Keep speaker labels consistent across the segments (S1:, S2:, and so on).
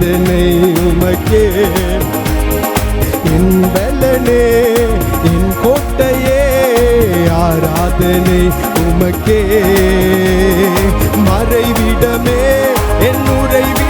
S1: வேதனை உமக்கே. என் பலனே என் கோட்டையே ஆராதனை உமக்கே. மறைவிடமே என் உறைவிடமே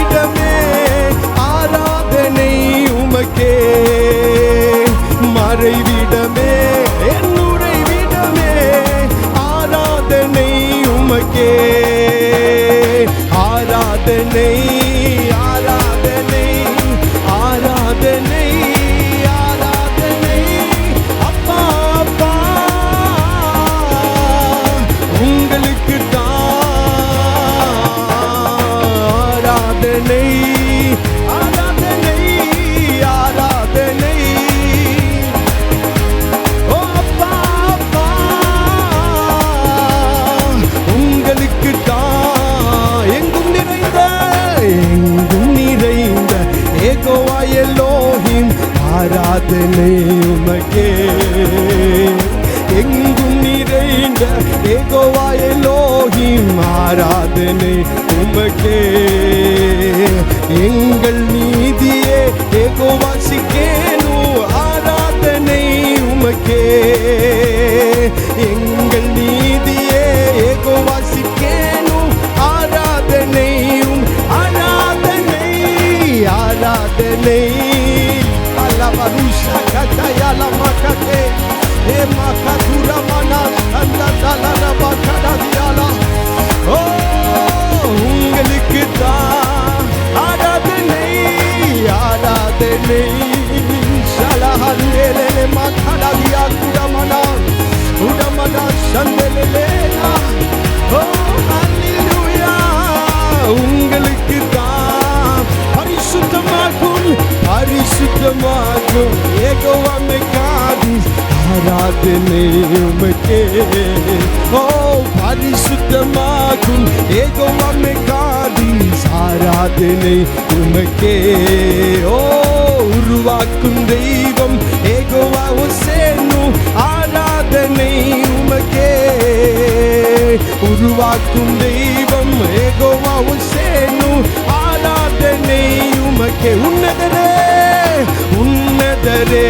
S1: ஆராதனை சுத்தமாகும் ஏகோவாமே காதி ஆராதனை உமக்கே ஓ பரிசுத்தமாகும் ஏகோவாமே காதி ஆராதனை உமக்கே ஓ உருவாக்கும் தெய்வம் ஏகோவாவும் சேனு ஆராதனை உமக்கே உருவாக்கும் தெய்வம் ஏகோவாவும் சேனு ஆராதனை உமக்கே உன்னதனே உன்னதரே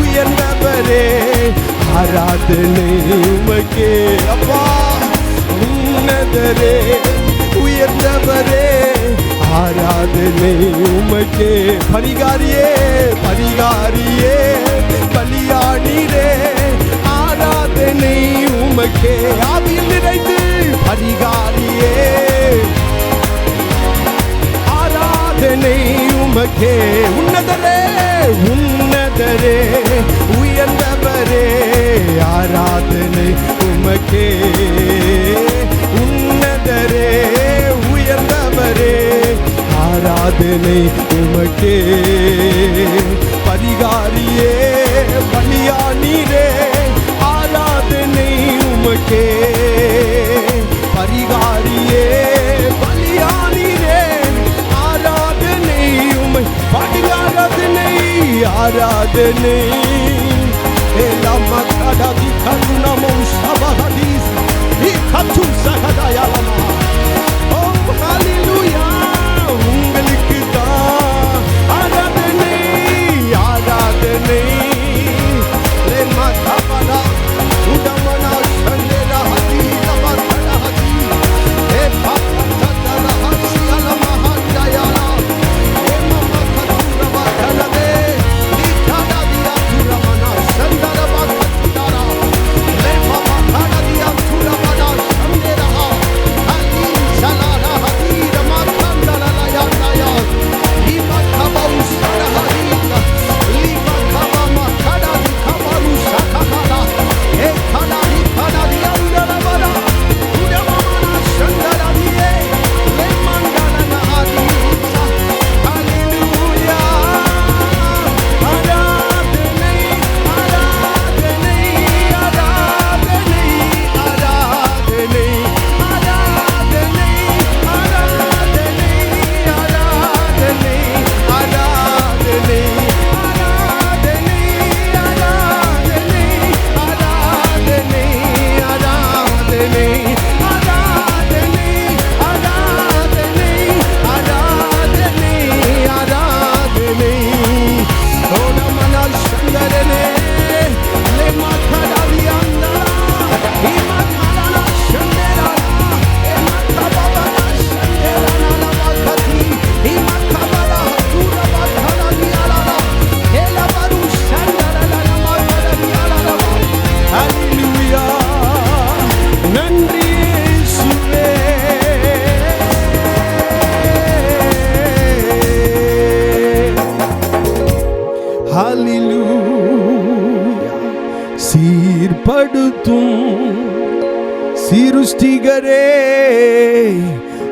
S1: உயர்ந்தவரே ஆராதனை உமக்கே. அப்பா உன்னதரே உயர்ந்தவரே ஆராதனை உமக்கே. பரிகாரியே பரிகாரியே பலியானீரே ஆராதனை உமக்கே. ஆவியில் நிறைந்து பரிகாரியே. உமக்கே உன்னதரே உன்னதரே உயர்ந்தவரே ஆராதனை உமக்கே. உன்னதரே உயர்ந்தவரே ஆராதனை உமக்கே. பரிகாரியே ආරාධනේ එලමක් අඩදි කරුණමු සබහදිස් හිකතු සහදයලම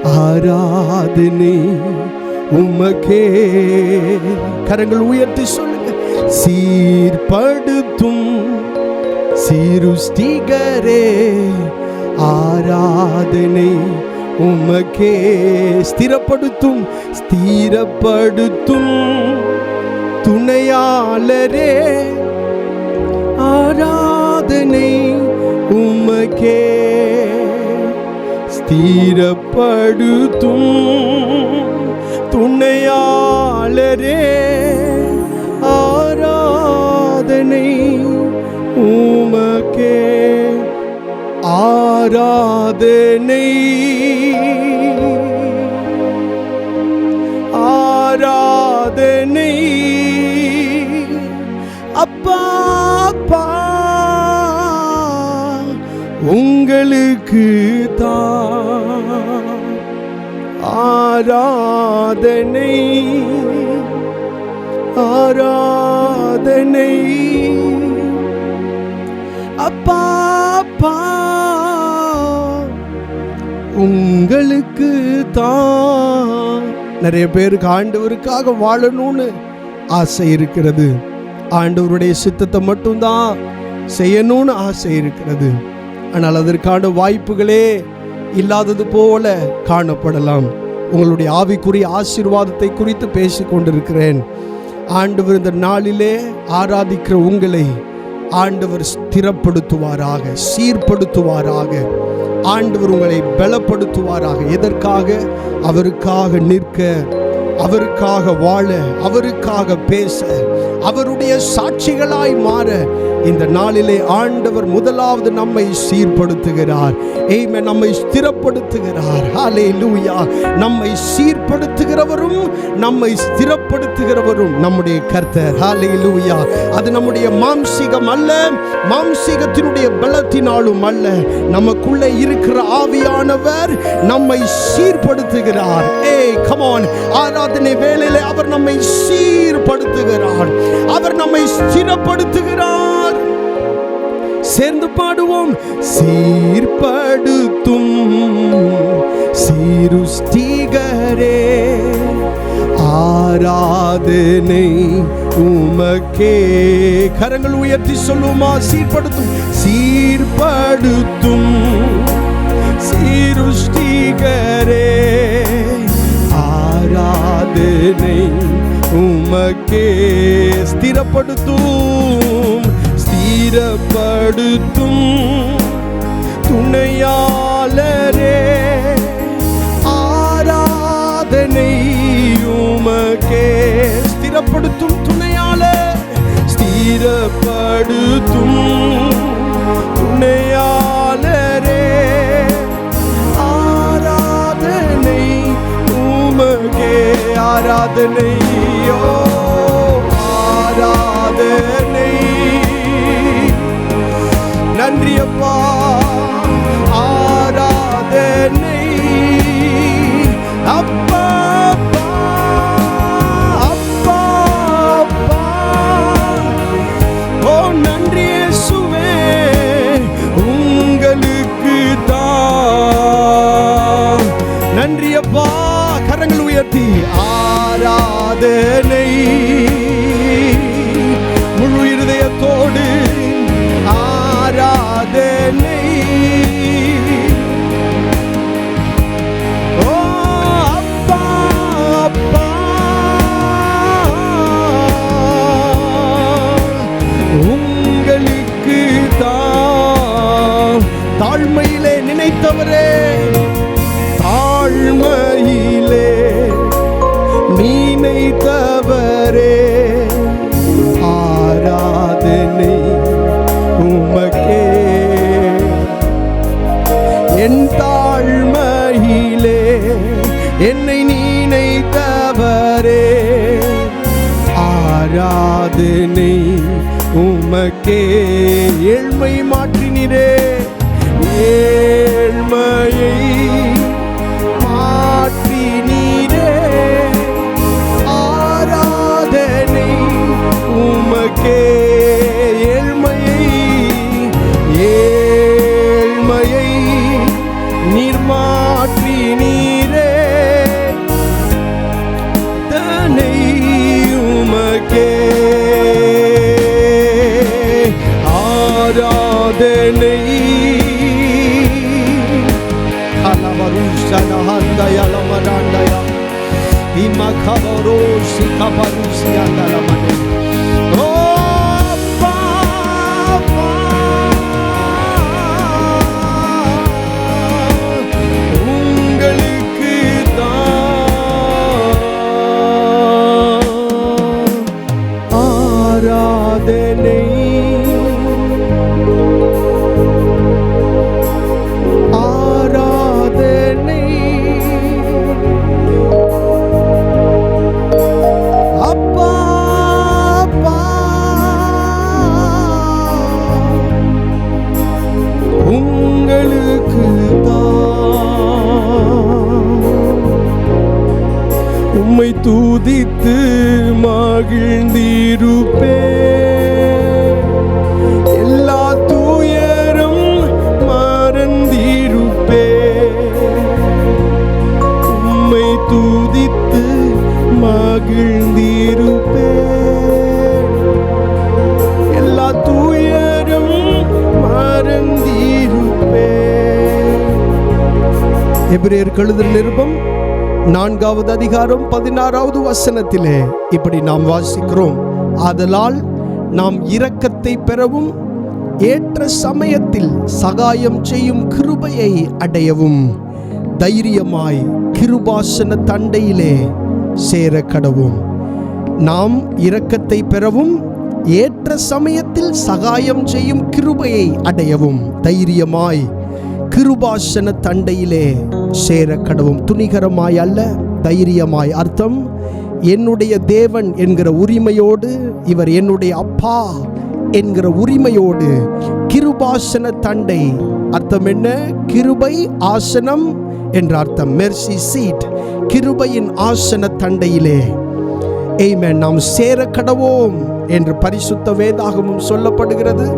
S1: ஆராதனை உமக்கே. கரங்கள் உயர்த்தி சொல்லுங்க. சீர்படுத்தும் சீருஷ்டிகரே. ஆராதனை உமக்கே. ஸ்திரப்படுத்தும் ஸ்திரப்படுத்தும் துணையாளரே. ஆராதனை உமக்கே. தீரப்படுத்தும் துணையாளரே ஆராதனை உமக்கே. ஆராதனை உங்களுக்கு தான். நிறைய பேருக்கு ஆண்டவருக்காக வாழணும்னு ஆசை இருக்கிறது. ஆண்டவருடைய சித்தத்தை மட்டும்தான் செய்யணும்னு ஆசை இருக்கிறது. ஆனால் அதற்கான வாய்ப்புகளே இல்லாதது போல காணப்படலாம். உங்களுடைய ஆவிக்குரிய ஆசீர்வாதத்தை குறித்து பேசிக் கொண்டிருக்கிறேன். ஆண்டவர் இந்த நாளிலே ஆராதிக்கிற உங்களை ஆண்டவர் ஸ்திரப்படுத்துவாராக சீர்படுத்துவாராக. ஆண்டவர் உங்களை பலப்படுத்துவாராக. எதற்காக? அவருக்காக நிற்க அவருக்காக வாழ அவருக்காக பேச அவருடைய சாட்சிகளாய் மாற இந்த நாளிலே ஆண்டவர் முதலாவது நம்மை சீர்படுத்துகிறார். எய்மே நம்மை ஸ்திரப்படுத்துகிறார். ஹாலே லூயா நம்மை சீர்படுத்துகிறவரும் நம்மை ஸ்திரப்படுத்துகிறவரும் நம்முடைய கர்த்தர். ஹாலே லூயா அது நம்முடைய மாம்சிகம் அல்ல மாம்சிகத்தினுடைய பலத்தினாலும் அல்ல. நமக்குள்ளே இருக்கிற ஆவியானவர் நம்மை சீர்படுத்துகிறார். ஏய் கமான் ஆராதனை வேலையில அவர் நம்மை சீர்படுத்துகிறார். அவர் நம்மை ஸ்திரப்படுத்துகிறார். சேர்ந்து பாடுவோம். சீர்படுத்தும். சீருஷ்டிகரே ஆராதனை உமக்கே. கரங்கள் உயர்த்தி சொல்லுமா சீர்படுத்தும். சீர்படுத்தும். சீருஷ்டிகரே ஆராதனை உமக்கே ஸ்திரப்படுத்தும் ஸ்திரப்படுத்தும் துணையாளரே. ஆராதனை உமக்கே ஸ்திரப்படுத்தும் துணையாளர் ஸ்திரப்படுத்தும் துணையாளர். உமகே ஆராதனை. ஓ ஆராதனை நினைத்தவரே ஆராதனை உமக்கே. என் தாழ்மையிலே என்னை நினைத்தவரே ஆராதனை உமக்கே. ஏழ்மை எபிரேயர் கழுதல் நிருபம் நான்காவது அதிகாரம் பதினாறாவது வசனத்திலே இப்படி நாம் வாசிக்கிறோம். ஆதலால் நாம் இரக்கத்தை பெறவும் ஏற்ற சமயத்தில் சகாயம் செய்யும் கிருபையை அடையவும் தைரியமாய் கிருபாசன தண்டையிலே சேர கடவும். நாம் இரக்கத்தை பெறவும் ஏற்ற சமயத்தில் சகாயம் செய்யும் கிருபையை அடையவும் தைரியமாய் கிருபாசன தண்டையிலே சேர கடவும். துணிகரமாய் அல்ல தைரியமாய். அர்த்தம் என்னுடைய தேவன் என்கிற உரிமையோடு இவர் என்னுடைய அப்பா என்கிற உரிமையோடு கிருபாசன தண்டை. அர்த்தம் என்ன? கிருபை ஆசனம் என்ற அர்த்தம். மெர்சி சீட் கிருபையின் ஆசன தண்டையிலே. ஏமேன் நாம் சேர கடவோம் என்று பரிசுத்த வேதாகமும் சொல்லப்படுகிறது.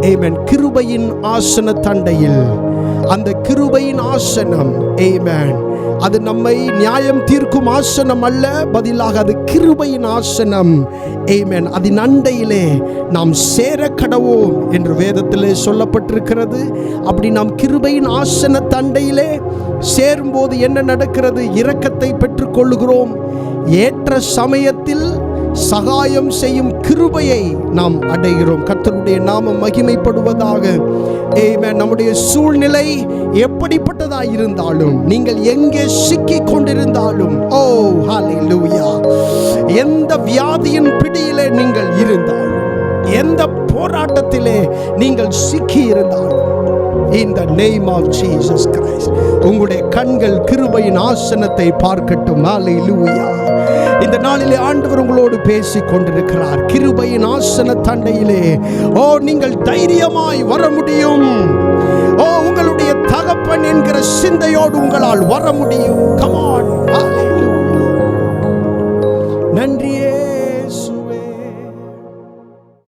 S1: ஏமேன் கிருபையின் ஆசன தண்டையில். அந்த கிருபையின் ஆசனம். ஏமேன் அது நம்மை நியாயம் தீர்க்கும் ஆசனம் அல்ல. பதிலாக அது கிருபையின் ஆசனம். ஏமேன் அதன் அண்டையிலே நாம் சேர கடவோம் என்று வேதத்திலே சொல்லப்பட்டிருக்கிறது. அப்படி நாம் கிருபையின் ஆசன தண்டையிலே சேரும்போது என்ன நடக்கிறது? இரக்கத்தை பெற்றுக்கொள்கிறோம் ஏற்ற சமயத்தில் சகாயம் செய்யும் கிருபையை நாம் அடைகிறோம். கத்தருடைய நாமம் மகிமைப்படுவதாக Amen. நம்முடைய சூழ்நிலை எப்படிப்பட்டதாக இருந்தாலும் நீங்கள் எங்கே சிக்கி கொண்டிருந்தாலும் ஓ ஹalleluya எந்த வியாதியின் பிடியிலே நீங்கள் இருந்தாலும் எந்த போராட்டத்திலே நீங்கள் சிக்கி இருந்தாலும் in the name of Jesus Christ உங்களுடைய கண்கள் கிருபையின் ஆசனத்தை பார்க்கட்டும். மாலை லூயா இந்த நாளிலே ஆண்டவர் உங்களோடு பேசி கொண்டிருக்கிறார். கிருபையின் ஆசன தண்டையிலே. ஓ நீங்கள் தைரியமாய் வர முடியும். ஓ உங்களுடைய தகப்பன் என்கிற சிந்தையோடு உங்களால் வர முடியும். கமான் நன்றியே.